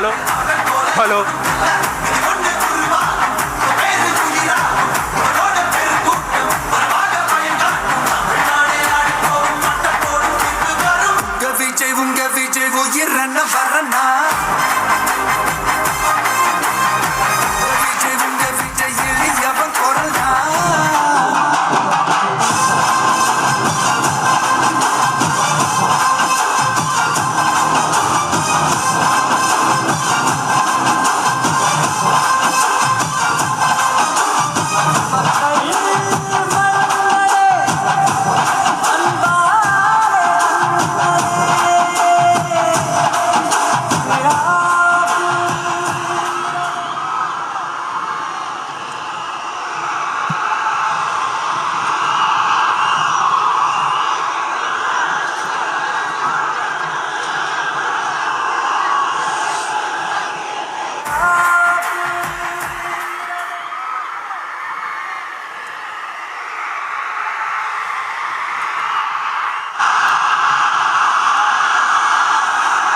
hello, hello.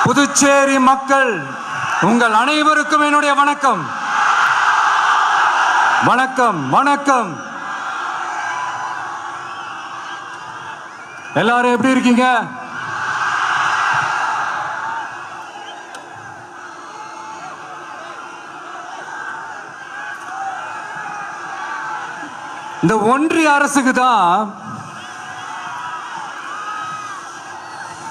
Puducherry மக்கள் உங்கள் அனைவருக்கும் என்னுடைய வணக்கம். வணக்கம் வணக்கம். எல்லாரும் எப்படி இருக்கீங்க? இந்த ஒன்றிய அரசுக்கு தான்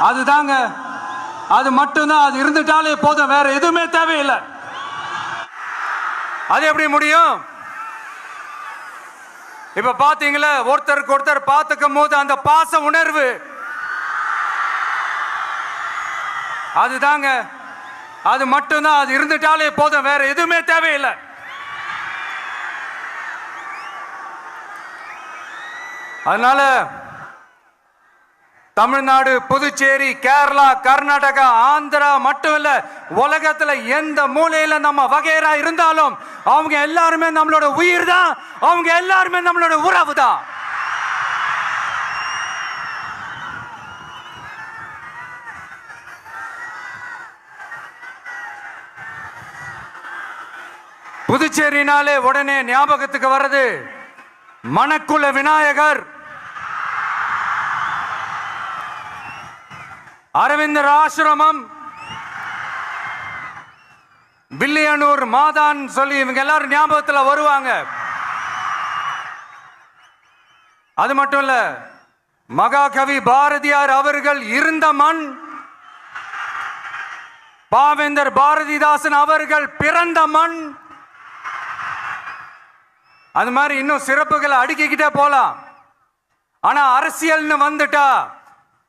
அதுதாங்க. அது மட்டும்தான் அது இருந்துட்டாலே போதும் வேற எதுவுமே தேவையில்லை. அது எப்படி முடியும்? இப்ப பாத்தீங்களா ஒருத்தருக்கு ஒருத்தர் பார்த்துக்கும் போது அந்த பாச உணர்வு. அதுதாங்க. அது மட்டும்தான் அது இருந்துட்டாலே போதும் வேற எதுவுமே தேவையில்லை. அதனால தமிழ்நாடு புதுச்சேரி கேரளா கர்நாடகா ஆந்திரா மட்டும் இல்ல உலகத்துல எந்த மூலையில நம்ம வகையரா இருந்தாலும் அவங்க எல்லாருமே நம்மளோட உயிர் தான் அவங்க எல்லாருமே நம்மளோட உறவு தான் புதுச்சேரினாலே உடனே ஞாபகத்துக்கு வர்றது மணக்குள விநாயகர். அரவிந்தர் ஆசிரமம். வில்லியனூர் மாதான் சொல்லி இவங்க எல்லாரும் ஞாபகத்தில் வருவாங்க. அது மட்டும் இல்ல மகாகவி பாரதியார் அவர்கள் இருந்த மண் பாவேந்தர் பாரதிதாசன் அவர்கள் பிறந்த மண். அது மாதிரி இன்னும் சிறப்புகளை அடுக்கிக்கிட்டே போலாம். ஆனா அரசியல்னு வந்துட்டா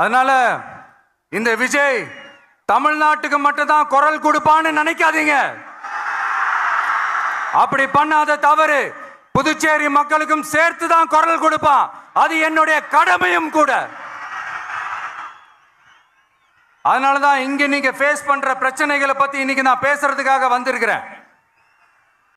அதனால இந்த விஜய் தமிழ்நாட்டுக்கு மட்டும்தான் குரல் கொடுப்பான்னு நினைக்காதீங்க. அப்படி பண்ணாத தவறு புதுச்சேரி மக்களுக்கும் சேர்த்து தான் குரல் கொடுப்பான். அது என்னுடைய கடமையும் கூட. அதனால தான் இங்க நீங்க ஃபேஸ் பண்ணுற பிரச்சனைகளை பத்தி இன்னைக்கு நான் பேசுறதுக்காக வந்திருக்கிறேன்.